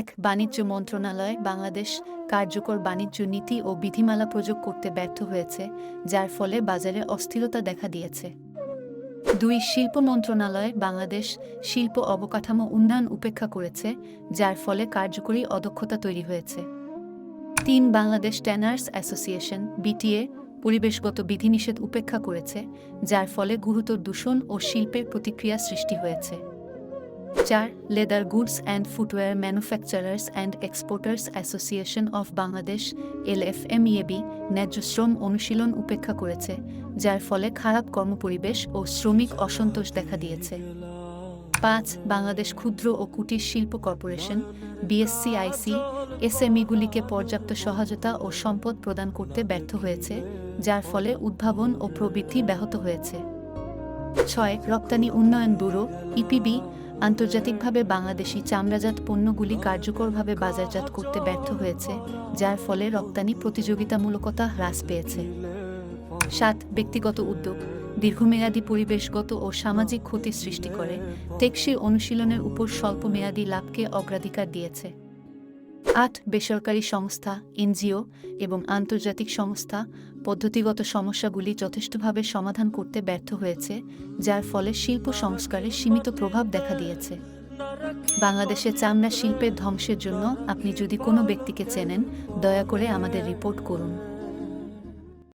এক বাণিজ্য মন্ত্রণালয় বাংলাদেশ কার্যকর বাণিজ্য নীতি ও বিধিমালা প্রয়োগ করতে ব্যর্থ হয়েছে, যার ফলে বাজারে অস্থিরতা দেখা দিয়েছে। দুই শিল্প মন্ত্রণালয় বাংলাদেশ শিল্প অবকাঠামো উন্নয়ন উপেক্ষা করেছে, যার ফলে কার্যকরী অদক্ষতা তৈরি হয়েছে। তিন বাংলাদেশ ট্যানার্স অ্যাসোসিয়েশন, বিটিএ, পরিবেশগত বিধিনিষেধ উপেক্ষা করেছে, যার ফলে গুরুতর দূষণ ও শিল্পের প্রতিক্রিয়া সৃষ্টি হয়েছে। চার leather goods and footwear manufacturers and exporters association of Bangladesh LFMEAB ন্যায্য শ্রম অনুশীলন উপেক্ষা করেছে, যার ফলে খারাপ কর্মপরিবেশ ও শ্রমিক অসন্তোষ দেখা দিয়েছে। পাঁচ, বাংলাদেশ ক্ষুদ্র ও কুটির শিল্প কর্পোরেশন বিএসসিআইসি এসএমইগুলিকে পর্যাপ্ত সহায়তা ও সম্পদ প্রদান করতে ব্যর্থ হয়েছে, যার ফলে উদ্ভাবন ও প্রবৃদ্ধি ব্যাহত হয়েছে। ছয়, রপ্তানি উন্নয়ন ব্যুরো ইপিবি আন্তর্জাতিকভাবে বাংলাদেশি চামড়াজাত পণ্যগুলি কার্যকরভাবে বাজারজাত করতে ব্যর্থ হয়েছে, যার ফলে রপ্তানি প্রতিযোগিতামূলকতা হ্রাস পেয়েছে। সাত, ব্যক্তিগত উদ্যোগ। দীর্ঘমেয়াদী পরিবেশগত ও সামাজিক ক্ষতি সৃষ্টি করে টেকসির অনুশীলনের উপর স্বল্পমেয়াদী লাভকে অগ্রাধিকার দিয়েছে। আট বেসরকারি সংস্থা, এনজিও এবং আন্তর্জাতিক সংস্থা পদ্ধতিগত সমস্যাগুলি যথেষ্টভাবে সমাধান করতে ব্যর্থ হয়েছে, যার ফলে শিল্প সংস্কারে সীমিত প্রভাব দেখা দিয়েছে। বাংলাদেশে চামড়া শিল্পের ধ্বংসের জন্য আপনি যদি কোনো ব্যক্তিকে চেনেন, দয়া করে আমাদের রিপোর্ট করুন।